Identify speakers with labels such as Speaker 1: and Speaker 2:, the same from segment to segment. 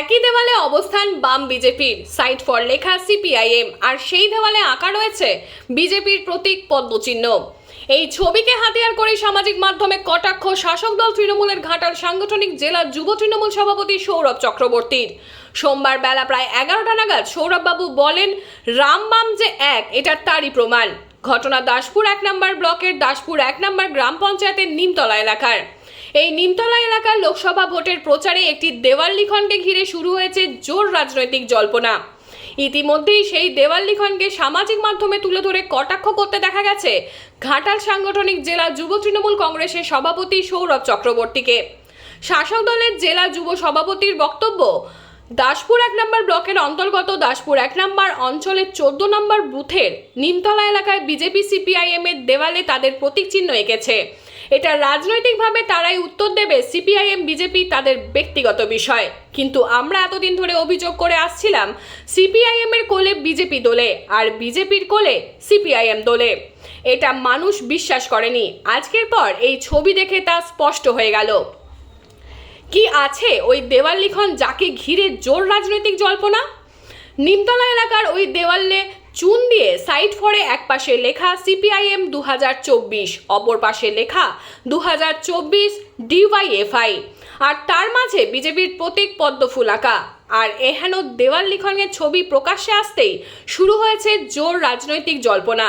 Speaker 1: একই দেওয়ালে অবস্থান বাম বিজেপির সাইট ফর লেখা সিপিআইএম আর সেই দেওয়ালে আঁকা রয়েছে বিজেপির প্রতীক পদ্মচিহ্ন। এই ছবিকে হাতিয়ার করে সামাজিক মাধ্যমে কটাক্ষ শাসক দল তৃণমূলের ঘাটাল সাংগঠনিক জেলা যুব তৃণমূল সভাপতি সৌরভ চক্রবর্তীর। সোমবার বেলা প্রায় এগারোটা নাগাদ সৌরভবাবু বলেন রামবাম যে এক, এটার তারই প্রমাণ। ঘটনা দাসপুর এক নম্বর ব্লকের দাসপুর এক নম্বর গ্রাম পঞ্চায়েতের নিমতলা এলাকার। এই নিমতলা এলাকার লোকসভা ভোটের প্রচারে একটি দেওয়াল লিখনকে ঘিরে শুরু হয়েছে জোর রাজনৈতিক জল্পনা। ইতিমধ্যেই সেই দেওয়াল লিখনকে সামাজিক মাধ্যমে তুলে ধরে কটাক্ষ করতে দেখা গেছে ঘাটাল সাংগঠনিক জেলা যুব তৃণমূল কংগ্রেসের সভাপতি সৌরভ চক্রবর্তীকে। শাসক দলের জেলা যুব সভাপতির বক্তব্য, দাসপুর এক নম্বর ব্লকের অন্তর্গত দাসপুর এক নম্বর অঞ্চলের চোদ্দ নম্বর বুথের নিমতলা এলাকায় বিজেপি, সিপিআইএম এর দেওয়ালে তাদের প্রতীক চিহ্ন এঁকেছে। এটা রাজনৈতিকভাবে তারাই উত্তর দেবে সিপিআইএম, বিজেপি তাদের ব্যক্তিগত বিষয়। কিন্তু আমরা এতদিন ধরে অভিযোগ করে আসছিলাম সিপিআইএম এর কোলে বিজেপি দোলে আর বিজেপির কোলে সিপিআইএম দোলে। এটা মানুষ বিশ্বাস করেনি। আজকের পর এই ছবি দেখে তা স্পষ্ট হয়ে গেল। কি আছে ওই দেওয়াল লিখন যাকে ঘিরে জোর রাজনৈতিক জল্পনা? নিমতলা এলাকার ওই দেওয়ালে চুন দিয়ে সাইড ফরে এক পাশে লেখা সিপিআইএম দু হাজার চব্বিশ, অপর পাশে লেখা দু হাজার চব্বিশ ডিওয়াইএফআই। আর তার মাঝে বিজেপির প্রতীক পদ্মফুল আঁকা আর এহেন দেওয়াল লিখনের ছবি প্রকাশ্যে আসতেই শুরু হয়েছে জোর রাজনৈতিক জল্পনা।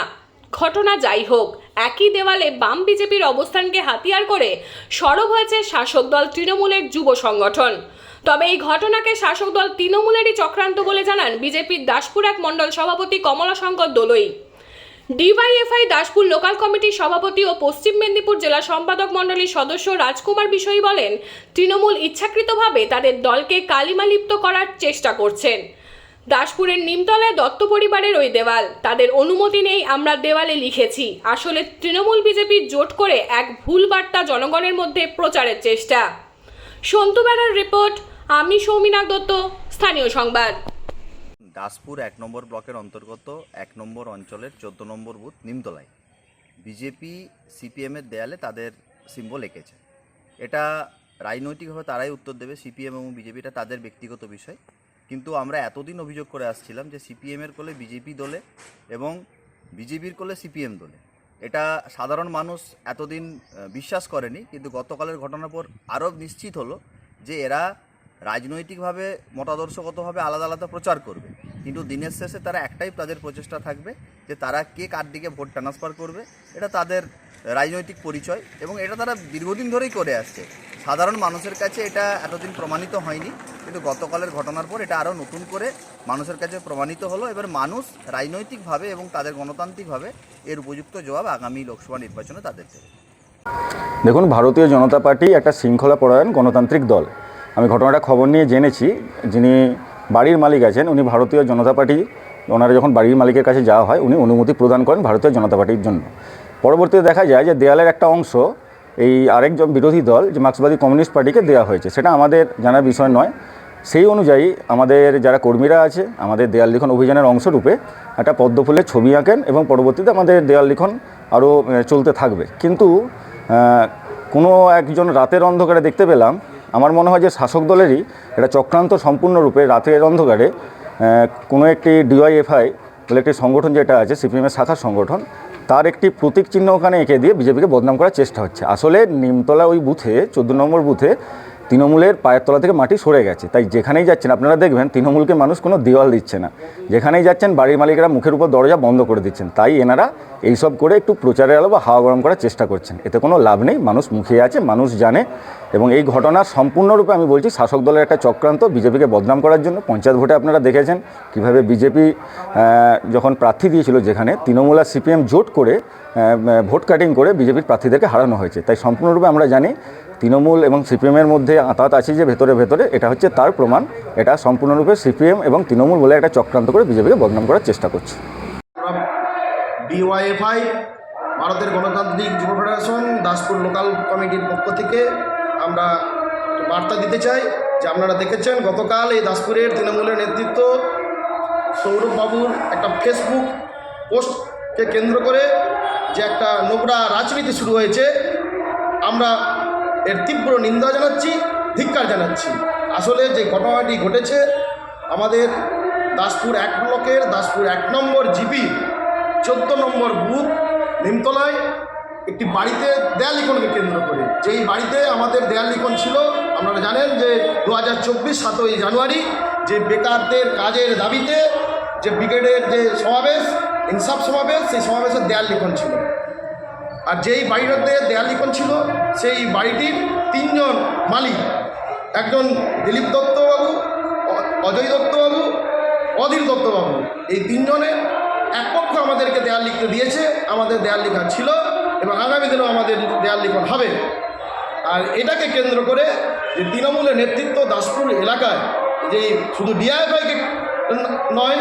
Speaker 1: ঘটনা যাই হোক, একই দেওয়ালে বাম বিজেপির অবস্থানকে হাতিয়ার করে সরব হয়েছে শাসক দল তৃণমূলের যুব সংগঠন। তবে এই ঘটনাকে শাসক দল তৃণমূলেরই চক্রান্ত বলে জানান বিজেপির দাসপুর এক মণ্ডল সভাপতি কমলাশঙ্কর দোলই। ডিওয়াইএফআই দাসপুর লোকাল কমিটির সভাপতি ও পশ্চিম মেদিনীপুর জেলা সম্পাদক মণ্ডলীর সদস্য রাজকুমার বিষয়ী বলেন, তৃণমূল ইচ্ছাকৃতভাবে তাদের দলকে কালিমালিপ্ত করার চেষ্টা করছেন। দাসপুরের নিমতলায় দত্ত পরিবারের ওই দেওয়াল। তাদের অনুমতি নেই, আমরা দেওয়ালে লিখেছি। আসলে তৃণমূল বিজেপি জোট করে এক ভুল বার্তা জনগণের মধ্যে প্রচারের চেষ্টা। সন্তু বেড়ার রিপোর্ট আমি সৌমিনাথ দত্ত, স্থানীয় সংবাদ।
Speaker 2: দাসপুর এক নম্বর ব্লকের অন্তর্গত এক নম্বর অঞ্চলের চোদ্দ নম্বর বুথ, নিমতলায়। বিজেপি সিপিএমের দেয়ালে তাদের সিম্বল এঁকেছে। এটা রাজনৈতিকভাবে তারাই উত্তর দেবে, সিপিএম এবং বিজেপি এটা তাদের ব্যক্তিগত বিষয়। কিন্তু আমরা এতদিন অভিযোগ করে আসছিলাম যে সিপিএমের কোলে বিজেপি দলে এবং বিজেপির কোলে সিপিএম দলে। এটা সাধারণ মানুষ এতদিন বিশ্বাস করেনি, কিন্তু গতকালের ঘটনার পর আরও নিশ্চিত হলো যে এরা রাজনৈতিকভাবে, মতাদর্শগতভাবে আলাদা আলাদা প্রচার করবে। কিন্তু দিনের শেষে তারা একটাই তাদের প্রচেষ্টা থাকবে যে তারা কে কার দিকে ভোট ট্রান্সফার করবে। এটা তাদের রাজনৈতিক পরিচয় এবং এটা তারা দীর্ঘদিন ধরেই করে আসছে। সাধারণ মানুষের কাছে এটা এতদিন প্রমাণিত হয়নি, কিন্তু গতকালের ঘটনার পর এটা আরও নতুন করে মানুষের কাছে প্রমাণিত হলো। এবার মানুষ রাজনৈতিকভাবে এবং তাদের গণতান্ত্রিকভাবে এর উপযুক্ত জবাব আগামী লোকসভা নির্বাচনে তাদের দেবে।
Speaker 3: দেখুন, ভারতীয় জনতা পার্টি একটা শৃঙ্খলা পরায়ণ গণতান্ত্রিক দল। আমি ঘটনাটা খবর নিয়ে জেনেছি, যিনি বাড়ির মালিক আছেন, উনি ভারতীয় জনতা পার্টি, ওনারা যখন বাড়ির মালিকের কাছে যাওয়া হয়, উনি অনুমতি প্রদান করেন ভারতীয় জনতা পার্টির জন্য। পরবর্তীতে দেখা যায় যে দেয়ালের একটা অংশ, এই আরেকজন বিরোধী দল, যে মার্ক্সবাদী কমিউনিস্ট পার্টিকে দেওয়া হয়েছে, সেটা আমাদের জানার বিষয় নয়। সেই অনুযায়ী আমাদের যারা কর্মীরা আছে, আমাদের দেয়াল লিখন অভিযানের অংশরূপে একটা পদ্মফুলের ছবি আঁকেন এবং পরবর্তীতে আমাদের দেয়াল লিখন আরও চলতে থাকবে। কিন্তু কোনো একজন রাতের অন্ধকারে দেখতে পেলাম আমার মনে হয় যে শাসক দলেরই এটা চক্রান্ত সম্পূর্ণরূপে রাতের অন্ধকারে কোনো একটি ডিওয়াইএফআই বলে একটি সংগঠন যেটা আছে সিপিএমের শাখার সংগঠন, তার একটি প্রতীক চিহ্ন ওখানে এঁকে দিয়ে বিজেপিকে বদনাম করার চেষ্টা হচ্ছে। আসলে নিমতলা ওই বুথে, চোদ্দ নম্বর বুথে তৃণমূলের পায়ের তলা থেকে মাটি সরে গেছে। তাই যেখানেই যাচ্ছেন, আপনারা দেখবেন তৃণমূলকে মানুষ কোনো দেওয়াল দিচ্ছে না। যেখানেই যাচ্ছেন, বাড়ির মালিকরা মুখের উপর দরজা বন্ধ করে দিচ্ছেন। তাই এনারা এইসব করে একটু প্রচারের আলো বা হাওয়া গরম করার চেষ্টা করছেন। এতে কোনো লাভ নেই, মানুষ মুখিয়ে আছে, মানুষ জানে। এবং এই ঘটনা সম্পূর্ণরূপে আমি বলছি, শাসক দলের একটা চক্রান্ত, বিজেপিকে বদনাম করার জন্য। পঞ্চায়েত ভোটে আপনারা দেখেছেন কীভাবে বিজেপি যখন প্রার্থী দিয়েছিল যেখানে, তৃণমূল আর সিপিএম জোট করে ভোট কাটিং করে বিজেপির প্রার্থীদেরকে হারানো হয়েছে। তাই সম্পূর্ণরূপে আমরা জানি তৃণমূল এবং সিপিএমের মধ্যে আঁতাত আছে যে ভেতরে ভেতরে, এটা হচ্ছে তার প্রমাণ। এটা সম্পূর্ণরূপে সিপিএম এবং তৃণমূল বলে একটা চক্রান্ত করে বিজেপিকে বদনাম করার চেষ্টা করছে।
Speaker 4: ডিওয়াইএফআই, ভারতের গণতান্ত্রিক যুব ফেডারেশন, দাসপুর লোকাল কমিটির পক্ষ থেকে আমরা বার্তা দিতে চাই যে আপনারা দেখেছেন, গতকাল এই দাসপুরের তৃণমূলের নেতৃত্ব সৌরভবাবুর একটা ফেসবুক পোস্টকে কেন্দ্র করে যে একটা নোংরা রাজনীতি শুরু হয়েছে। আমরা এর তীব্র নিন্দা জানাচ্ছি, ধিক্কার জানাচ্ছি। আসলে যে ঘটনাটি ঘটেছে, আমাদের দাসপুর এক ব্লকের দাসপুর এক নম্বর জিপি চোদ্দ নম্বর বুথ, নিমতলায় একটি বাড়িতে দেয়াল লিখনকে কেন্দ্র করে। যেই বাড়িতে আমাদের দেয়াল লিখন ছিল, আপনারা জানেন যে দু হাজার চব্বিশ সাতই জানুয়ারি যে বেকারদের কাজের দাবিতে যে ব্রিগেডের যে সমাবেশ, ইনসাফ সমাবেশ, সেই সমাবেশের দেয়াল লিখন ছিল। আর যেই বাড়িটাতে দেয়াল লিখন ছিল, সেই বাড়িটির তিনজন মালিক। একজন দিলীপ দত্তবাবু অজয় দত্তবাবু, অধীর দত্তবাবু। এই তিনজনের এক পক্ষ আমাদেরকে দেয়াল লিখতে দিয়েছে, আমাদের দেয়াল লেখা ছিল এবং আগামী দিনেও আমাদের দেয়াল লিখন হবে। আর এটাকে কেন্দ্র করে যে তৃণমূলের নেতৃত্ব দাসপুর এলাকায় যে শুধু ডিআইফআইকে নয়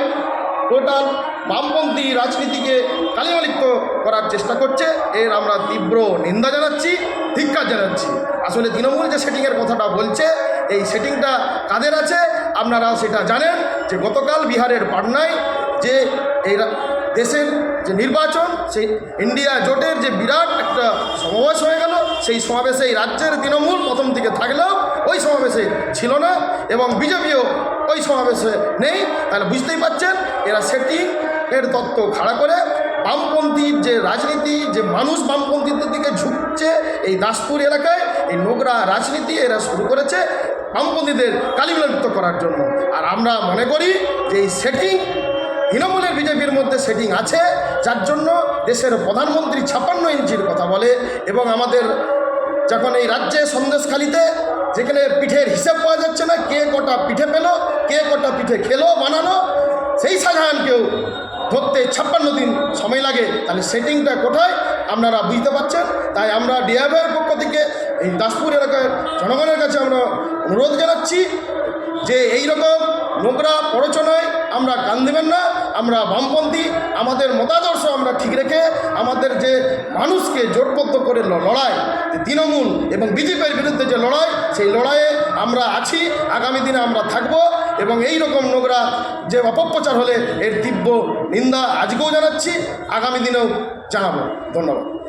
Speaker 4: টোটাল বামপন্থী রাজনীতিকে কালিমালিপ্ত করার চেষ্টা করছে। এর আমরা তীব্র নিন্দা জানাচ্ছি, ধিক্কার জানাচ্ছি। আসলে তৃণমূল যে সেটিংয়ের কথাটা বলছে, এই সেটিংটা কাদের আছে? আপনারা সেটা জানেন যে গতকাল বিহারের পাটনায় যে এই দেশের যে নির্বাচন, সেই ইন্ডিয়া জোটের যে বিরাট একটা সমাবেশ হয়ে গেল। সেই সমাবেশে এই রাজ্যের তৃণমূল প্রথম দিকে থাকলেও ওই সমাবেশে ছিল না এবং বিজেপিও ওই সমাবেশে নেই। তাহলে বুঝতেই পারছেন, এরা সেটিং এর তত্ত্ব খাড়া করে বামপন্থীর যে রাজনীতি, যে মানুষ বামপন্থীদের দিকে ঝুঁকছে এই দাসপুর এলাকায়, এই নোংরা রাজনীতি এরা শুরু করেছে বামপন্থীদের কালিমালিপ্ত করার জন্য। আর আমরা মনে করি যে এই সেটিং তৃণমূলের বিজেপির মধ্যে সেটিং আছে, যার জন্য দেশের প্রধানমন্ত্রী ছাপ্পান্ন ইঞ্চির কথা বলে এবং আমাদের যখন এই রাজ্যে সন্দেশখালিতে যেখানে পিঠের হিসেব পাওয়া যাচ্ছে না, কে কটা পিঠে পেল, কে কটা পিঠে খেলো, বানানো, সেই শাহজাহানকেও ধরতে ছাপ্পান্ন দিন সময় লাগে। তাহলে সেটিংটা কোথায়? আপনারা বুঝতে পারছেন? তাই আমরা ডিআইএর পক্ষ থেকে এই দাসপুর এলাকার জনগণের কাছে আমরা অনুরোধ জানাচ্ছি যে এই রকম নোংরা প্ররোচনায় আমরা কান দেবেন না, আমরা বামপন্থী, আমাদের মতাদর্শ আমরা ঠিক রেখে আমাদের যে মানুষকে জোটবদ্ধ করে লড়াই তৃণমূল এবং বিজেপির বিরুদ্ধে যে লড়াই, সেই লড়াইয়ে আমরা আছি, আগামী দিনে আমরা থাকব এবং এই রকম নোংরা যে অপপ্রচার হলে এর তীব্র নিন্দা আজকেও জানাচ্ছি, আগামী দিনেও জানাব। ধন্যবাদ।